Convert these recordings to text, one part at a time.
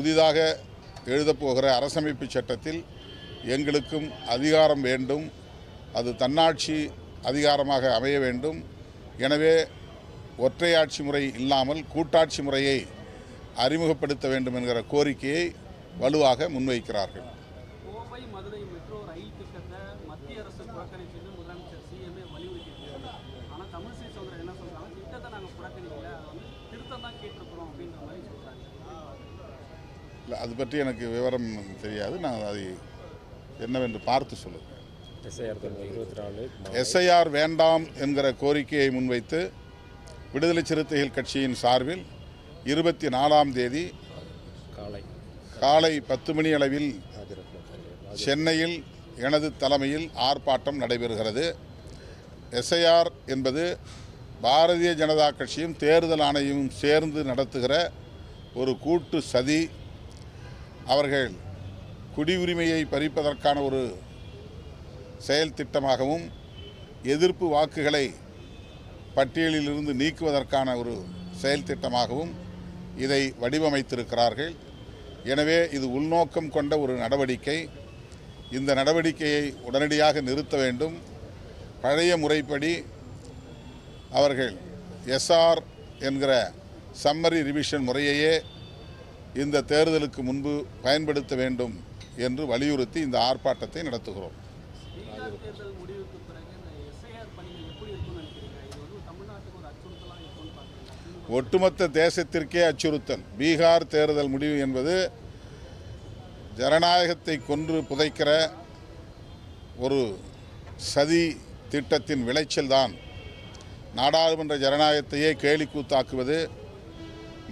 புதிதாக எழுதப்போகிற அரசமைப்பு சட்டத்தில் எங்களுக்கும் அதிகாரம் வேண்டும். அது தன்னாட்சி அதிகாரமாக அமைய வேண்டும். எனவே ஒற்றையாட்சி முறை இல்லாமல் கூட்டாட்சி முறையை அறிமுகப்படுத்த வேண்டும் என்கிற கோரிக்கையை வலுவாக முன்வைக்கிறார்கள். தமிழிசை சௌதரர் என்ன சொல்றாங்க திட்டத்தை நாங்கள் புறக்கணிக்கல. அதை வந்து திருத்தம் தான் கேட்டிருக்கிறோம் அப்படின்ற மாதிரி சொல்றாங்க. இல்லை அது பற்றி எனக்கு விவரம் தெரியாது. நான் அதை என்னவென்று பார்த்து சொல்லுங்கள் எஸ்ஐஆர் வேண்டாம் என்கிற கோரிக்கையை முன்வைத்து விடுதலை சிறுத்தைகள் கட்சியின் சார்பில் இருபத்தி நாலாம் தேதி காலை. காலை பத்து மணி அளவில் சென்னையில் எனது தலைமையில் ஆர்ப்பாட்டம் நடைபெறுகிறது. எஸ்ஐஆர் என்பது பாரதிய ஜனதா கட்சியும் தேர்தல் ஆணையமும் சேர்ந்து நடத்துகிற ஒரு கூட்டு சதி அவர்கள் குடியுரிமையை பறிப்பதற்கான ஒரு செயல் திட்டமாகவும் எதிர்ப்பு வாக்குகளை பட்டியலிலிருந்து நீக்குவதற்கான ஒரு செயல் திட்டமாகவும் இதை வடிவமைத்திருக்கிறார்கள். எனவே இது உள்நோக்கம் கொண்ட ஒரு நடவடிக்கை. இந்த நடவடிக்கையை உடனடியாக நிறுத்த வேண்டும். பழைய முறைப்படி அவர்கள் எஸ்ஆர் என்கிற சம்மரி ரிவிஷன் முறையையே இந்த தேர்தலுக்கு முன்பு பயன்படுத்த வேண்டும் என்று வலியுறுத்தி இந்த ஆர்ப்பாட்டத்தை நடத்துகிறோம். ஒட்டுமொத்த தேசத்திற்கே அச்சுறுத்தல். பீகார் தேர்தல் முடிவு என்பது ஜனநாயகத்தை கொன்று புதைக்கிற ஒரு சதி திட்டத்தின் விளைச்சல்தான். நாடாளுமன்ற ஜனநாயகத்தையே கேலிக்கூத்தாக்குவது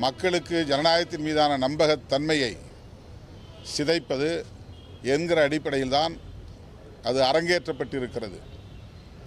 மக்களுக்கு ஜனநாயகத்தின் மீதான நம்பகத்தன்மையை சிதைப்பது என்கிற அடிப்படையில்தான் அது அரங்கேற்றப்பட்டிருக்கிறது.